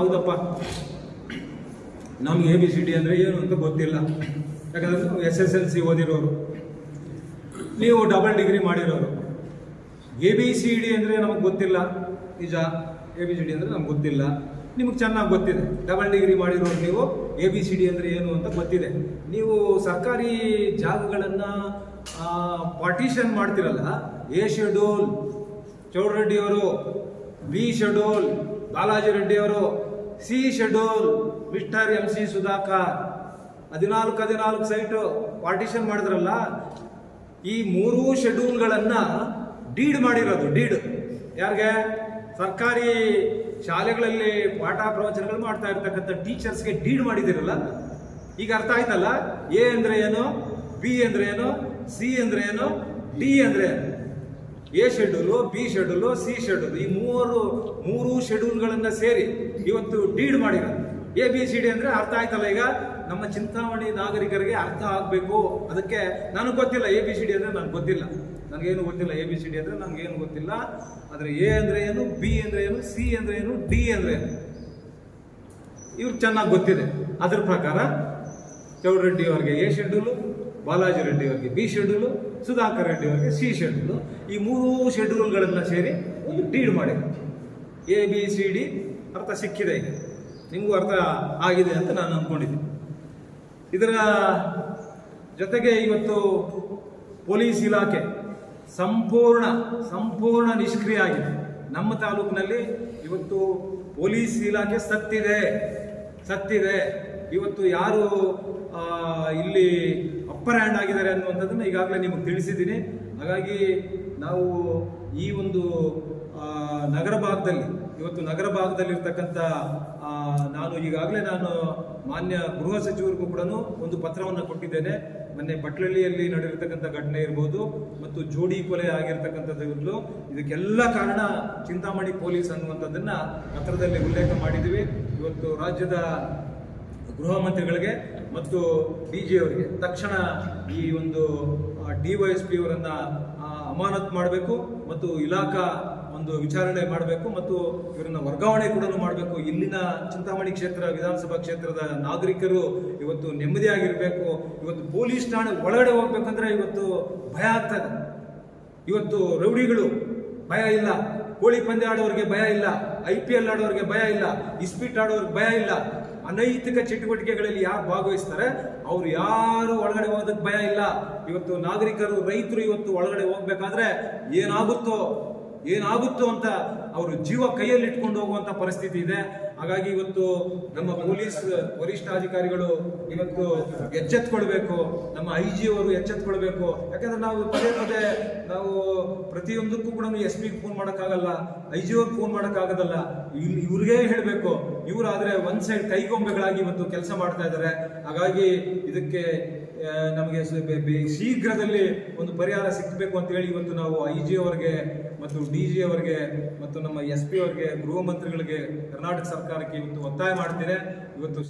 ಹೌದಪ್ಪ. ನಮ್ಗೆ A B C D ಅಂದರೆ ಏನು ಅಂತ ಗೊತ್ತಿಲ್ಲ. ಯಾಕಂದ್ರೆ ನಾವು ಎಸ್ ಎಸ್ ಎಲ್ ಸಿ ಓದಿರೋರು. ನೀವು ಡಬಲ್ ಡಿಗ್ರಿ ಮಾಡಿರೋರು. ಎ ಬಿ ಸಿ ಡಿ ಅಂದರೆ ನಮಗೆ ಗೊತ್ತಿಲ್ಲ. ನಿಜ ಎ ಬಿ ಸಿ ಡಿ ಅಂದರೆ ನಮ್ಗೆ ಗೊತ್ತಿಲ್ಲ. ನಿಮಗೆ ಚೆನ್ನಾಗಿ ಗೊತ್ತಿದೆ. ಡಬಲ್ ಡಿಗ್ರಿ ಮಾಡಿರೋರು ನೀವು ಎ ಬಿ ಸಿ ಡಿ ಅಂದರೆ ಏನು ಅಂತ ಗೊತ್ತಿದೆ. ನೀವು ಸರ್ಕಾರಿ ಜಾಗಗಳನ್ನು ಪಾರ್ಟಿಷನ್ ಮಾಡ್ತಿರಲ್ಲ ಎ ಶೆಡ್ಯೂಲ್ ಚೌಡರೆಡ್ಡಿಯವರು B schedule Balaji ರೆಡ್ಡಿಯವರು C schedule mister M C Sudhakar. ಹದಿನಾಲ್ಕು ಹದಿನಾಲ್ಕು ಸೈಟು ಪಾರ್ಟಿಷನ್ ಮಾಡಿದ್ರಲ್ಲ, ಈ ಮೂರೂ ಶೆಡ್ಯೂಲ್ಗಳನ್ನು ಡೀಡ್ ಮಾಡಿರೋದು, ಡೀಡ್. ಯಾರಿಗೆ? ಸರ್ಕಾರಿ ಶಾಲೆಗಳಲ್ಲಿ ಪಾಠ ಪ್ರವಚನಗಳು ಮಾಡ್ತಾ ಇರ್ತಕ್ಕಂಥ ಟೀಚರ್ಸ್ಗೆ ಡೀಡ್ ಮಾಡಿದಿರಲ್ಲ ಈಗ ಅರ್ಥ ಆಯ್ತಲ್ಲ? ಎ ಅಂದ್ರೆ ಏನು, ಬಿ ಅಂದ್ರೆ ಏನು, ಸಿ ಅಂದ್ರೆ ಏನು, ಡಿ ಅಂದ್ರೆ A schedule B schedule C schedule ಈ ಮೂರು ಮೂರು ಶೆಡ್ಯೂಲ್ಗಳನ್ನು ಸೇರಿ ಇವತ್ತು ಡೀಡ್ ಮಾಡಿರೋದು ಎ ಬಿ ಸಿ ಡಿ ಅಂದರೆ ಅರ್ಥ ಆಯ್ತಲ್ಲ ಈಗ? ನಮ್ಮ ಚಿಂತಾಮಣಿ ನಾಗರಿಕರಿಗೆ ಅರ್ಥ ಆಗಬೇಕು. ಅದಕ್ಕೆ ನನಗೆ ಗೊತ್ತಿಲ್ಲ ಎ ಬಿ ಸಿ ಡಿ ಅಂದರೆ ನನಗೆ ಗೊತ್ತಿಲ್ಲ. ನನಗೇನು ಗೊತ್ತಿಲ್ಲ ಎ ಬಿ ಸಿ ಡಿ ಅಂದರೆ ನನಗೇನು ಗೊತ್ತಿಲ್ಲ. ಆದರೆ ಎ ಅಂದರೆ ಏನು ಬಿ ಅಂದರೆ ಏನು ಸಿ ಅಂದರೆ ಏನು ಡಿ ಅಂದರೆ ಏನು? ಇವ್ರಿಗೆ ಚೆನ್ನಾಗಿ ಗೊತ್ತಿದೆ. ಅದ್ರ ಪ್ರಕಾರ, ಚೌಡರೆಡ್ಡಿ ಅವರಿಗೆ ಎ ಶೆಡ್ಯೂಲು ಬಾಲಾಜಿ ರೆಡ್ಡಿ ಅವರಿಗೆ ಬಿ ಶೆಡ್ಯೂಲು, ಸುಧಾಕರ್ ರೆಡ್ಡಿ ಅವರಿಗೆ ಸಿ ಶೆಡ್ಯೂಲು. ಈ ಮೂರು ಶೆಡ್ಯೂಲ್ಗಳನ್ನು ಸೇರಿ ಒಂದು ಡೀಡ್ ಮಾಡಿದೆ ಎ, ಬಿ, ಸಿ, ಡಿ ಅರ್ಥ ಸಿಕ್ಕಿದೆ ಈಗ. ನಿಮಗೂ ಅರ್ಥ ಆಗಿದೆ ಅಂತ ನಾನು ಅಂದ್ಕೊಂಡಿದ್ದೀನಿ. ಇದರ ಜೊತೆಗೆ ಇವತ್ತು ಪೊಲೀಸ್ ಇಲಾಖೆ ಸಂಪೂರ್ಣ ಸಂಪೂರ್ಣ ನಿಷ್ಕ್ರಿಯ ಆಗಿದೆ. ನಮ್ಮ ತಾಲೂಕಿನಲ್ಲಿ ಇವತ್ತು ಪೊಲೀಸ್ ಇಲಾಖೆ ಸತ್ತಿದೆ. ಸತ್ತಿದೆ. ಇವತ್ತು ಯಾರು ಇಲ್ಲಿ ಅಪ್ಪರ್ ಹ್ಯಾಂಡ್ ಆಗಿದ್ದಾರೆ ಅನ್ನುವಂಥದ್ದನ್ನು ಈಗಾಗಲೇ ನಿಮಗೆ ತಿಳಿಸಿದ್ದೀನಿ. ಹಾಗಾಗಿ ನಾವು ಈ ಒಂದು ನಗರ ಭಾಗದಲ್ಲಿ, ಇವತ್ತು ನಗರ ಭಾಗದಲ್ಲಿರ್ತಕ್ಕಂಥ ನಾನು ಈಗಾಗಲೇ ನಾನು ಮಾನ್ಯ ಗೃಹ ಸಚಿವರಿಗೂ ಕೂಡ ಒಂದು ಪತ್ರವನ್ನು ಕೊಟ್ಟಿದ್ದೇನೆ. ಮೊನ್ನೆ ಬಟ್ಲಳ್ಳಿಯಲ್ಲಿ ನಡೆದಿರ್ತಕ್ಕಂಥ ಘಟನೆ ಇರ್ಬೋದು, ಮತ್ತು ಜೋಡಿ ಕೊಲೆ ಆಗಿರ್ತಕ್ಕಂಥದ್ದು ಇದಕ್ಕೆಲ್ಲ ಕಾರಣ ಚಿಂತಾಮಣಿ ಪೊಲೀಸ್ ಅನ್ನುವಂಥದ್ದನ್ನು ಪತ್ರದಲ್ಲಿ ಉಲ್ಲೇಖ ಮಾಡಿದ್ದೀವಿ. ಇವತ್ತು ರಾಜ್ಯದ ಗೃಹ ಮಂತ್ರಿಗಳಿಗೆ ಮತ್ತು ಡಿ ಜಿ ಅವರಿಗೆ. ತಕ್ಷಣ ಈ ಒಂದು ಡಿ ವೈ ಎಸ್ ಪಿ ಅವರನ್ನು ಅಮಾನತ್ ಮಾಡಬೇಕು ಮತ್ತು ಇಲಾಖಾ ಒಂದು ವಿಚಾರಣೆ ಮಾಡಬೇಕು ಮತ್ತು ಇವರನ್ನ ವರ್ಗಾವಣೆ ಕೂಡ ಮಾಡಬೇಕು. ಇಲ್ಲಿನ ಚಿಂತಾಮಣಿ ಕ್ಷೇತ್ರ, ವಿಧಾನಸಭಾ ಕ್ಷೇತ್ರದ ನಾಗರಿಕರು ಇವತ್ತು ನೆಮ್ಮದಿಯಾಗಿರಬೇಕು ಇವತ್ತು ಪೊಲೀಸ್ ಠಾಣೆ ಒಳಗಡೆ ಹೋಗ್ಬೇಕಂದ್ರೆ ಇವತ್ತು ಭಯ ಆಗ್ತದೆ ಇವತ್ತು ರೌಡಿಗಳು ಭಯ ಇಲ್ಲ. ಕೋಳಿ ಪಂದ್ಯ ಆಡೋರಿಗೆ ಭಯ ಇಲ್ಲ. ಐ ಪಿ ಎಲ್ ಆಡೋರಿಗೆ ಭಯ ಇಲ್ಲ. ಇಸ್ಪೀಟ್ ಆಡೋರಿಗೆ ಭಯ ಇಲ್ಲ. ಅನೈತಿಕ ಚಟುವಟಿಕೆಗಳಲ್ಲಿ ಯಾರು ಭಾಗವಹಿಸ್ತಾರೆ? ಅವ್ರು ಯಾರು ಒಳಗಡೆ ಹೋಗೋದಕ್ಕೆ ಭಯ ಇಲ್ಲ. ಇವತ್ತು ನಾಗರಿಕರು, ರೈತರು ಇವತ್ತು ಒಳಗಡೆ ಹೋಗ್ಬೇಕಾದ್ರೆ ಏನಾಗುತ್ತೋ ಏನಾಗುತ್ತೋ ಅಂತ ಅವರು ಜೀವ ಕೈಯಲ್ಲಿ ಇಟ್ಕೊಂಡು ಹೋಗುವಂತ ಪರಿಸ್ಥಿತಿ ಇದೆ. ಹಾಗಾಗಿ ಇವತ್ತು ನಮ್ಮ ಪೊಲೀಸ್ ವರಿಷ್ಠಾಧಿಕಾರಿಗಳು ಇವತ್ತು ಎಚ್ಚೆತ್ಕೊಳ್ಬೇಕು, ನಮ್ಮ ಐ ಜಿ ಅವರು ಎಚ್ಚೆತ್ಕೊಳ್ಬೇಕು. ಯಾಕಂದ್ರೆ ನಾವು ಪದೇ ಪದೇ ನಾವು ಪ್ರತಿಯೊಂದಕ್ಕೂ ಕೂಡ ಎಸ್ ಪಿಗೆ ಫೋನ್ ಮಾಡೋಕ್ಕಾಗಲ್ಲ ಐ ಜಿ ಅವ್ರಿಗೆ ಫೋನ್ ಮಾಡೋಕ್ಕಾಗೋದಲ್ಲ. ಇವ್ರಿಗೇ ಹೇಳಬೇಕು. ಇವರಾದರೆ ಒಂದು ಸೈಡ್ ಕೈಗೊಂಬೆಗಳಾಗಿ ಇವತ್ತು ಕೆಲಸ ಮಾಡ್ತಾ ಇದ್ದಾರೆ ಹಾಗಾಗಿ ಇದಕ್ಕೆ ನಮಗೆ ಶೀಘ್ರದಲ್ಲಿ ಒಂದು ಪರಿಹಾರ ಸಿಕ್ಕಬೇಕು ಅಂತ ಹೇಳಿ ಇವತ್ತು ನಾವು ಐ ಜಿ ಅವರಿಗೆ ಮತ್ತು ಡಿ ಜಿ ಅವರಿಗೆ ಮತ್ತು ನಮ್ಮ ಎಸ್ ಪಿ ಅವರಿಗೆ, ಗೃಹ ಮಂತ್ರಿಗಳಿಗೆ ಕರ್ನಾಟಕ ಸರ್ಕಾರಕ್ಕೆ ಇವತ್ತು ಒತ್ತಾಯ ಮಾಡ್ತೀರಿ. ಇವತ್ತು